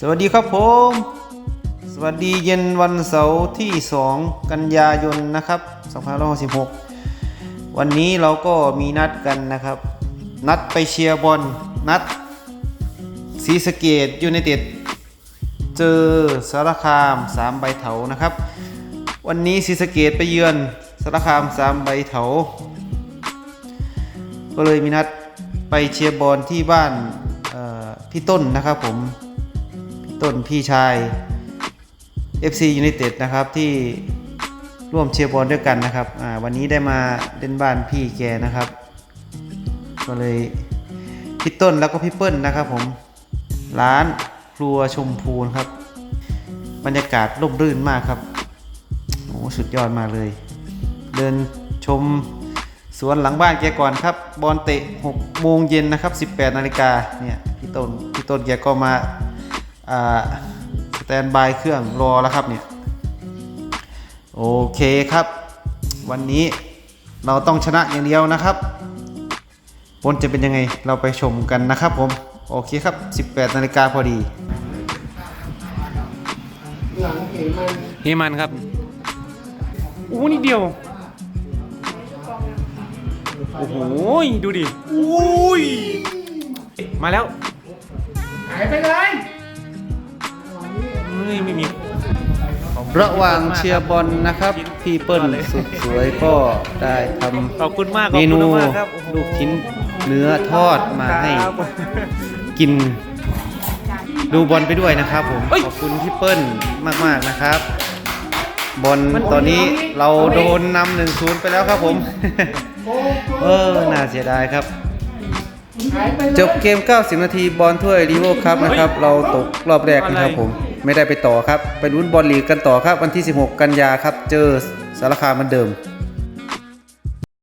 สวัสดีครับผม สวัสดีเย็นวันเสาร์ที่ 2 กันยายนนะครับ2566 วันนี้เราก็มีนัดกันนะครับ นัดไปเชียร์บอลนัดศรีสเกดยูไนเต็ดเจอสารคามสามใบเถานะครับ วันนี้ศรีสเกดไปเยือนสารคามสามใบเถา ก็เลยมีนัดไปเชียร์บอลที่บ้านพี่ต้นนะครับผม ต้นพี่ชาย FC United นะครับที่ร่วมเชียร์บอลด้วยกันนะครับวันนี้ได้มาเล่นบ้านพี่แกนะครับ ก็เลยพี่ต้นแล้วก็พี่เปิ้ลนะครับผมร้านครัวชมพูนครับ บรรยากาศร่มรื่นมากครับโอ้สุดยอดมาเลย เดินชมสวนหลังบ้านแกก่อนครับ บอลเตะ6โมงเย็นนะครับ 18นาฬิกาเนี่ยพี่ต้นพี่ต้นแกก็มา สแตนบายเครื่องรอแล้วครับเนี่ยโอเคครับ วันนี้เราต้องชนะอย่างเดียวนะครับผลจะเป็นยังไงเราไปชมกันนะครับผม โอเคครับ 18นาฬิกาพอดีหลังเหมันเฮมันครับอู้นิดเดียวโอ้โหดูดิอุ้ยมาแล้วหายไปเลย เฮ้ยไม่มีระหว่างเชียร์บอลนะครับ พี่เปิ้ลสุดสวยก็ได้ทำขอบคุณมากเมนูขอบคุณมากครับโอ้โหลูกชิ้นเนื้อทอดมาให้ครับ กิน ดูบอลไปด้วยนะครับผม เอ้ยขอบคุณพี่เปิ้ลมากๆนะครับ บอลตอนนี้เราโดนนำหนึ่งศูนย์ไปแล้วครับผม เออ น่าเสียดายครับหายไปเลยจบเกม 90 นาทีบอลถ้วยรีโวครับนะครับ เราตกรอบแรกนะครับผม ไม่ได้ไปต่อครับ ไปลุ้นบอลลีกกันต่อครับวันที่ 16 กันยาครับ เจอสารคามเหมือนเดิม